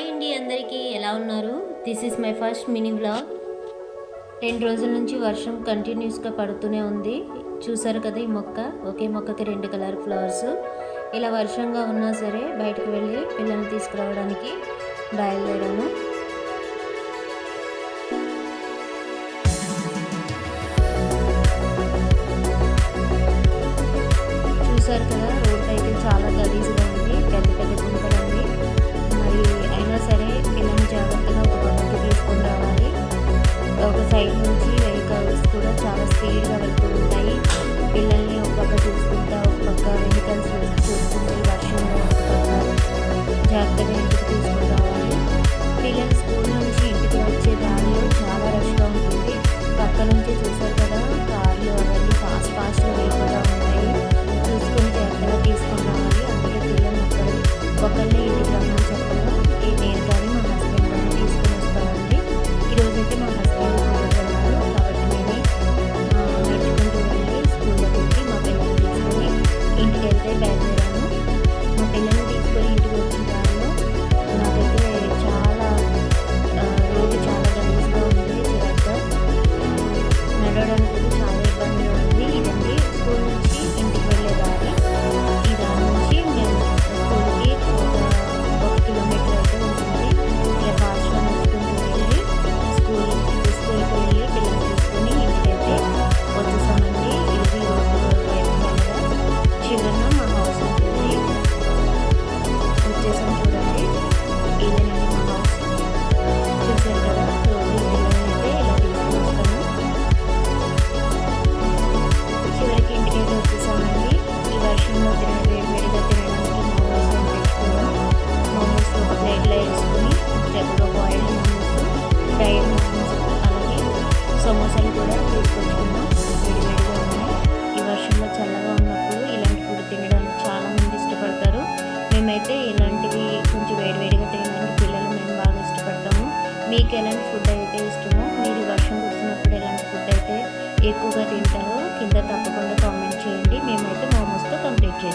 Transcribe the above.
Hi అండి అందరికీ. ఎలా ఉన్నారు? This is my first mini blog ten రోజుల నుంచి వర్షం కంటిన్యూస్గా పడుతూనే ఉంది. చూసారు కదా ఈ మొక్క? ఒకే మొక్కకి రెండు కలర్ ఫ్లవర్స్. ఇలా వర్షంగా ఉన్నా సరే బయటకు వెళ్ళి పిల్లల్ని తీసుకురావడానికి బయలుదేరాను. రైట్ నుంచి వెనుక కూడా చాలా స్పీడ్గా వెళ్తూ ఉంటాయి. పిల్లల్ని ఒక పక్క చూసుకుంటా ఒక పక్క వెహికల్స్ చూసుకుంటే వర్షంలో జాగ్రత్తగా ఇంటికి తీసుకుని రావాలి పిల్లలు స్కూల్ నుంచి ఇంటికి వచ్చే దానిలో చాలా రష్గా ఉంటుంది. పక్క నుంచి చూసే ఈ వర్షంలో చల్లగా ఉన్నప్పుడు ఇలాంటి ఫుడ్ ఇష్టపడతారు. మేమైతే ఇలాంటివి కొంచెం వేడివేడిగా తినడానికి పిల్లలు మేము బాగా ఇష్టపడతాము. మీకు ఎలాంటి ఫుడ్ అయితే ఇష్టమో మీరు వర్షం కురిసినప్పుడు ఎలాంటి ఫుడ్ అయితే ఎక్కువగా తింటారో కింద తప్పకుండా కామెంట్ చేయండి. మేమైతే మోమోస్తో కంప్లీట్ చేస్తాం.